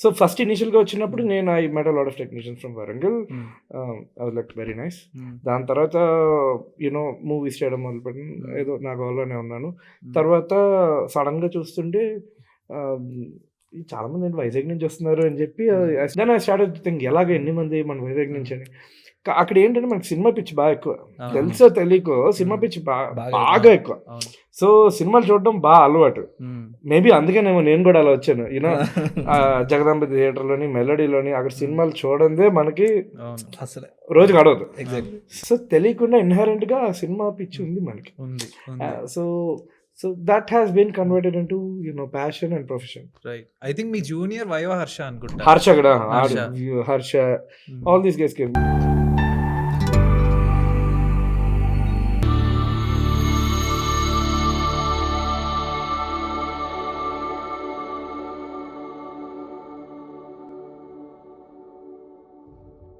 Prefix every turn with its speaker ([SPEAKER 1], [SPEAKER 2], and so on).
[SPEAKER 1] So first ఇనిషియల్గా వచ్చినప్పుడు నేను I met lot of technicians from Warangal I like very nice దాని తర్వాత యూనో మూవీస్ చేయడం మొదలుపెట్టి ఏదో నా గోల్లోనే ఉన్నాను. తర్వాత సడన్గా చూస్తుంటే um, చాలా మంది వైజాగ్ నుంచి వస్తున్నారు అని చెప్పి దాని స్టార్ట్ థింక్ ఎలాగ ఎన్ని మంది మన వైజాగ్ నుంచి అని. అక్కడ ఏంటంటే మనకి సినిమా పిచ్చి బాగా ఎక్కువ. తెలుసో తెలియకో సినిమా పిచ్చి
[SPEAKER 2] బాగా
[SPEAKER 1] బాగా ఎక్కువ. సో సినిమాలు చూడడం బాగా అలవాటు. మేబీ అందుకేనేమో నేను కూడా అలా వచ్చాను. యూనో జగదాంబ థియేటర్లోని మెలడీలోని అక్కడ సినిమాలు చూడందే మనకి
[SPEAKER 3] అసలే.
[SPEAKER 1] రోజు గడవదు
[SPEAKER 3] ఎగ్జాక్ట్లీ
[SPEAKER 1] సో తెలియకుండా ఇన్హరెంట్గా సినిమా పిచ్చి ఉంది మనకి. So so that has been converted in to you know passion and profession
[SPEAKER 2] right I think me junior Viva Harsha అనుకుంటా.
[SPEAKER 1] హర్ష కూడా
[SPEAKER 2] Harsha.
[SPEAKER 1] All these guys came